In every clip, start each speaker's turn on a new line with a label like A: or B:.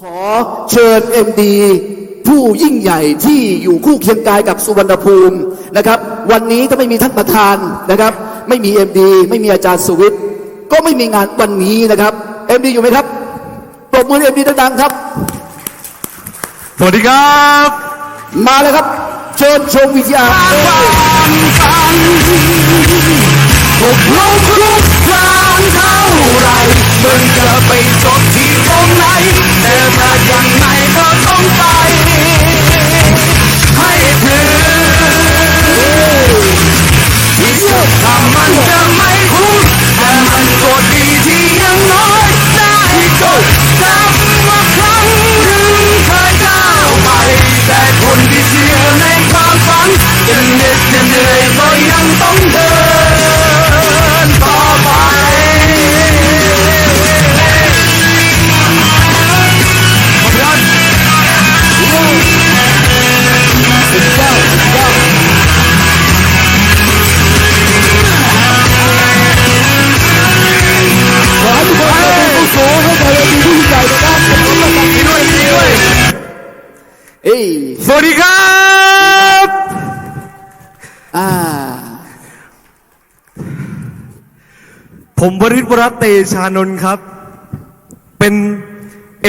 A: ขอเชิญ MD ผู้ยิ่งใหญ่ที่อยู่คู่เคียงกายกับสุวรรณภูมินะครับ วันนี้ถ้าไม่มีท่านประธานนะครับ ไม่มี MD ไม่มีอาจารย์สุวิทย์ก็ไม่มีงานวันนี้นะครับ MD อยู่ไหมครับปรบมือ MD ดังๆครับ
B: สวัสดีครับ
A: มาเลยครับ เชิญชมวิทยา
B: ถูกลงทุกครั้งเท่าไรมึงจะไปจบที่ตรงไหน จะเหน็ดจะเหนื่อยก็ยังต้องเดินต่อไปขอบ
A: ผ
B: มวริศวรเตชานนท์ครับ เป็น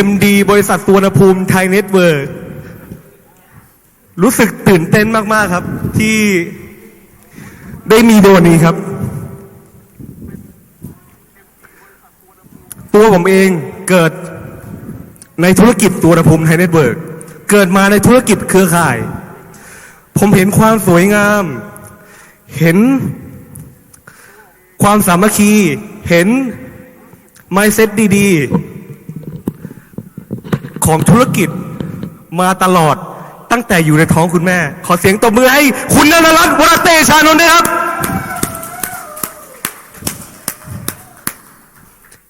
B: MD บริษัทสุวรรณภูมิไทยเน็ตเวิร์กรู้สึกตื่นเต้นมาก ๆ ครับ ที่ได้มีโดนนี้ครับ ตัวผมเองเกิดในธุรกิจสุวรรณภูมิไทยเน็ตเวิร์กเกิดมาในธุรกิจเครือข่าย ผมเห็นความสวยงาม เห็น ความสามัคคีเห็น mindset ดีๆ ของธุรกิจมาตลอดตั้งแต่อยู่ในท้องคุณแม่ ขอเสียงตบมือให้คุณนรรัตน์วรเตชานนท์ด้วยครับ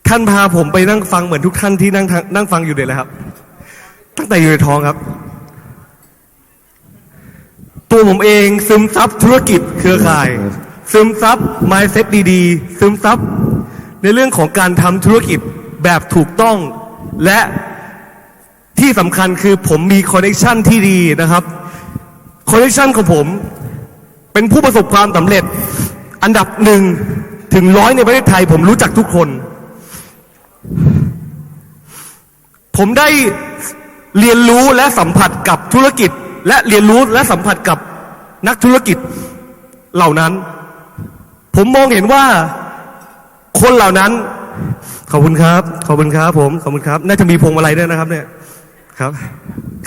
B: ท่านพาผมไปนั่งฟังเหมือนทุกท่านที่นั่งทางนั่งฟังอยู่เลยแหละครับ ตั้งแต่อยู่ในท้องครับ ตัวผมเองซึมซับธุรกิจเครือข่าย ซึมซับ mindset ดีๆ ซึมซับ ในเรื่องของการทำธุรกิจแบบถูกต้อง และที่สำคัญคือผมมีคอนเน t ชันที่ดีนะครับคอนเน t ชันของผม เป็นผู้ประสบความสำเร็จ อันดับหนึ่งถึงร้อยในประเทศไทย ผมรู้จักทุกคน ผมได้เรียนรู้และสัมผัสกับธุรกิจ และเรียนรู้และสัมผัสกับนักธุรกิจเหล่านั้น ผมมองเห็นว่าคนเหล่านั้น ขอบคุณครับ ขอบคุณครับ ผม ขอบคุณครับ น่าจะมีพวงมาลัยด้วยนะครับ เนี่ย ครับ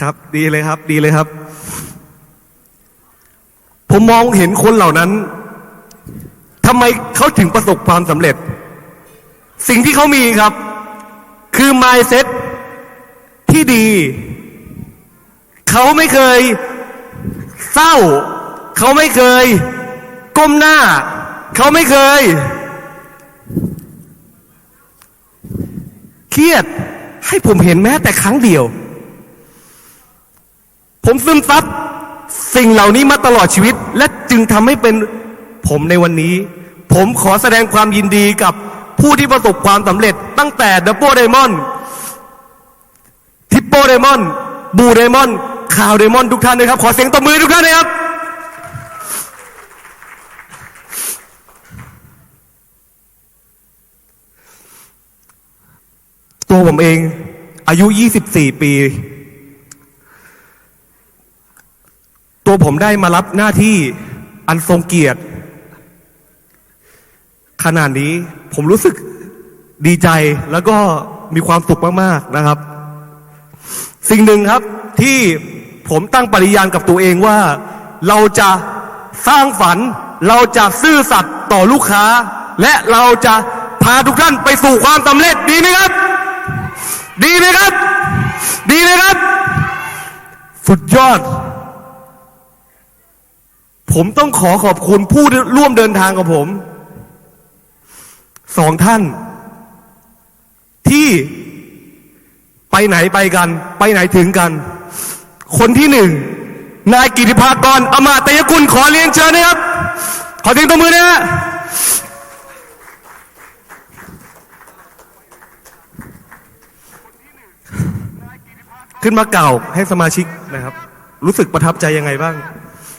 B: ครับ ดีเลยครับ ดีเลยครับ ผมมองเห็นคนเหล่านั้นทำไมเขาถึงประสบความสำเร็จ สิ่งที่เขามีครับ คือ mindset ที่ดี เขาไม่เคยเศร้า เขาไม่เคย ก้มหน้า เขาไม่เคย เครียดให้ผมเห็นแม้แต่ครั้งเดียว ผมซึมซับสิ่งเหล่านี้มาตลอดชีวิต และจึงทำให้เป็นผมในวันนี้ ผมขอแสดงความยินดีกับผู้ที่ประสบความสำเร็จ ตั้งแต่ดับเบิลไดมอนด์ทิปโปไดมอนด์บูไดมอนด์ข่าวไดมอนด์ทุกท่านเลยครับ ขอเสียงตบมือทุกท่านเลยครับ ตัวผมเอง อายุ 24 ปี ตัวผมได้มารับหน้าที่อันทรงเกียรติ ขนาดนี้ผมรู้สึกดีใจแล้วก็มีความสุขมาก ๆ นะครับ สิ่งหนึ่งครับที่ผมตั้งปริญาณกับตัวเองว่า เราจะสร้างฝัน เราจะซื่อสัตย์ต่อลูกค้า และเราจะพาทุกท่านไปสู่ความสำเร็จดีไหมครับ ดีไหมครับ ดีไหมครับ สุดยอด ผมต้องขอขอบคุณผู้ร่วมเดินทางกับผม สองท่าน ที่ไปไหนไปกัน ไปไหนถึงกัน คนที่หนึ่ง นายกิติภากรอมาตยกุลขอเรียนเชิญนะครับ ขอเสียงตบมือนะฮะ ขึ้นมาเก่าให้สมาชิกนะครับ รู้สึกประทับใจยังไงบ้าง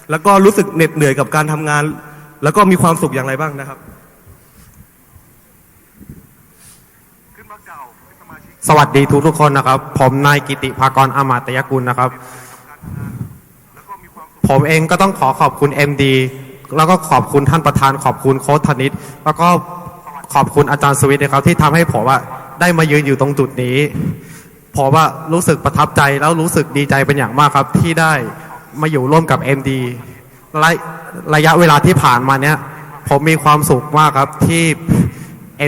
B: แล้วก็รู้สึกเหน็ดเหนื่อยกับการทำงาน แล้วก็มีความสุขอย่างไรบ้างนะครับ
C: สวัสดีทุกทุกคนนะครับ ผมนายกิติภากรอามาตยกุลนะครับ ผมเองก็ต้องขอขอบคุณ MD แล้วก็ขอบคุณท่านประธานขอบคุณโค้ชธนิตแล้วก็ขอบคุณอาจารย์สวิทนะครับ ที่ทำให้ผมว่าได้มายืนอยู่ตรงจุดนี้ ผมว่ารู้สึกประทับใจแล้วรู้สึกดีใจเป็นอย่างมากครับ ที่ได้มาอยู่ร่วมกับ MD ระระยะเวลาที่ผ่านมาเนี้ยผมมีความสุขมากครับที่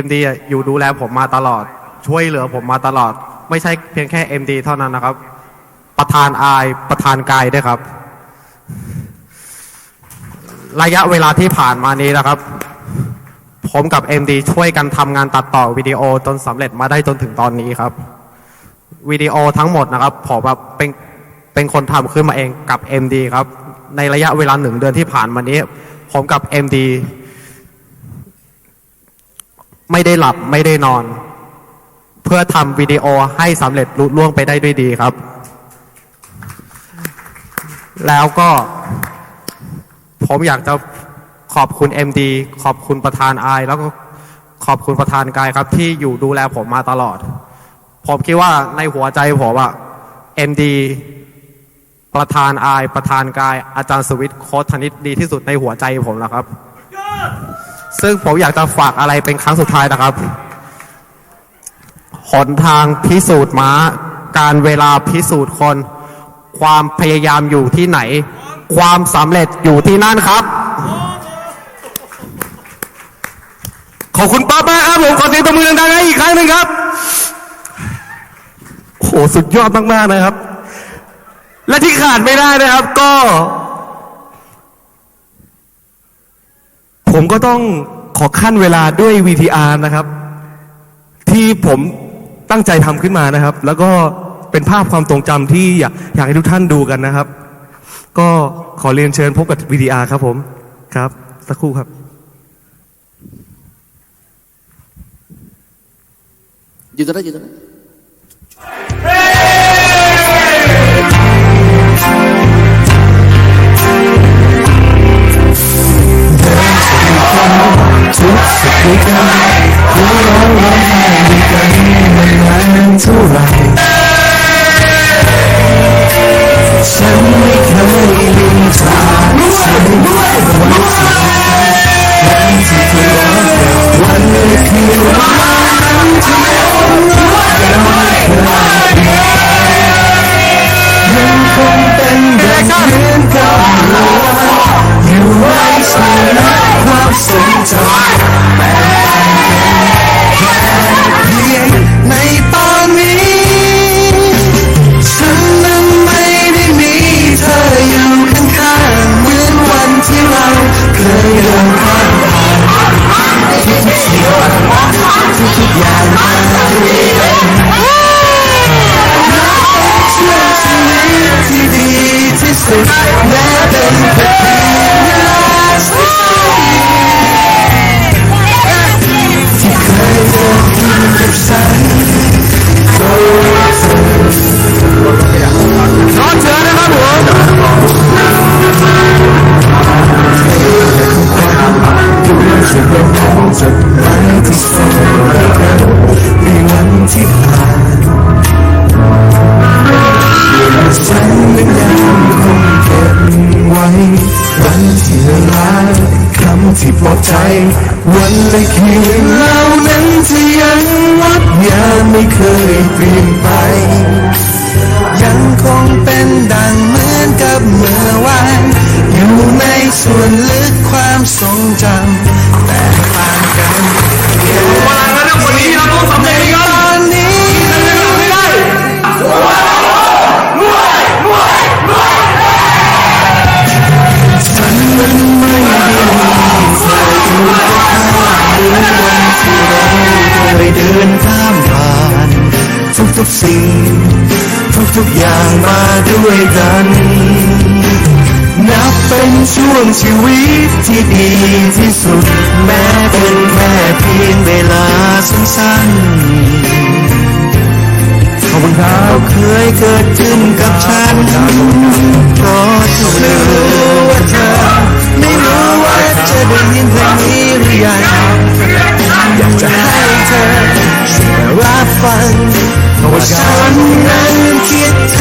C: MD อะอยู่ดูแลผมมาตลอด ช่วยเหลือผมมาตลอด ไม่ใช่เพียงแค่ MD เท่านั้นนะครับ ประธานอายประธานกายด้วยครับ ระยะเวลาที่ผ่านมานี้นะครับ ผมกับ MD ช่วยกันทำงานตัดต่อวิดีโอจนสำเร็จมาได้จนถึงตอนนี้ครับ วิดีโอทั้งหมดนะครับผมแบบเป็นเป็นคนทำขึ้นมาเองกับ MD ครับ ในระยะเวลาหนึ่งเดือนที่ผ่านมานี้ ผมกับ MD ไม่ได้หลับไม่ได้นอน เพื่อทำวิดีโอให้สำเร็จลุล่วงไปได้ด้วยดีครับ แล้วก็ ผมอยากจะขอบคุณ MD ขอบคุณประธานไอแล้วก็ขอบคุณประธานกายครับ ที่อยู่ดูแลผมมาตลอด ผมคิดว่าในหัวใจผมอะ MD ประธานอายประธานกายอาจารย์สวิทโค้ชธนิตดีที่สุดในหัวใจผมนะครับ ซึ่งผมอยากจะฝากอะไรเป็นครั้งสุดท้ายนะครับหนทางพิสูจน์ม้า การเวลาพิสูจน์คน ความพยายามอยู่ที่ไหน ความสำเร็จอยู่ที่นั่นครับ
B: ขอบคุณป้ามาครับผมขอเสียงตบมือดังๆให้อีกครั้งหนึ่งครับ หสุดยอดมาก ๆ นะครับ และที่ขาดไม่ได้นะครับ ก็ ผมก็ต้องขอขั้นเวลาด้วย VTR นะครับ ที่ผมตั้งใจทำขึ้นมานะครับ แล้วก็เป็นภาพความทรงจำที่อยากอยากให้ทุกท่านดูกันนะครับ ก็ขอเรียนเชิญพบกับ VTR ครับผมครับ สักครู่ครับ
A: อยู่ตรงนั้นอยู่ตรงนั้น
D: ใน ที่สุ วันและ
B: คื
D: นเหล่านั้นจะยังวัดยาไม่เคยเปลี่ยนไป ยังคงเป็นดังเหมือนกับเมื่อวาน อยู่ในส่วนลึกความทรงจำแต่ต่างกันแล้วคนนี้เราต้องสำเร็จตอน ด้วยกัน นับเป็นช่วงชีวิตที่ดีที่สุด แม้เป็นแค่เพียงเวลาสั้นๆ
B: ขอบคุณครับ
D: เคยเกิดขึ้นกับฉันเพราะเธอไม่รู้ว่าเธอไม่รู้ว่าจะได้ยินเพลงนี้หรือยังอยากจะให้เธอช่วยรับฟังว่าฉันนั้นคิดถึง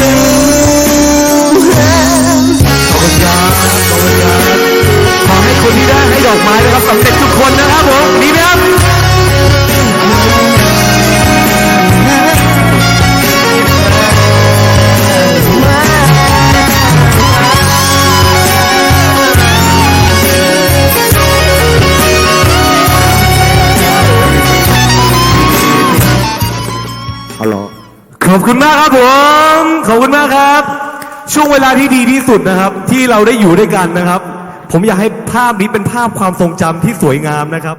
B: ขอบคุณมากครับผมขอบคุณมากครับ ช่วงเวลาที่ดีที่สุดนะครับ ที่เราได้อยู่ด้วยกันนะครับ ผมอยากให้ภาพนี้เป็นภาพความทรงจำที่สวยงามนะครับ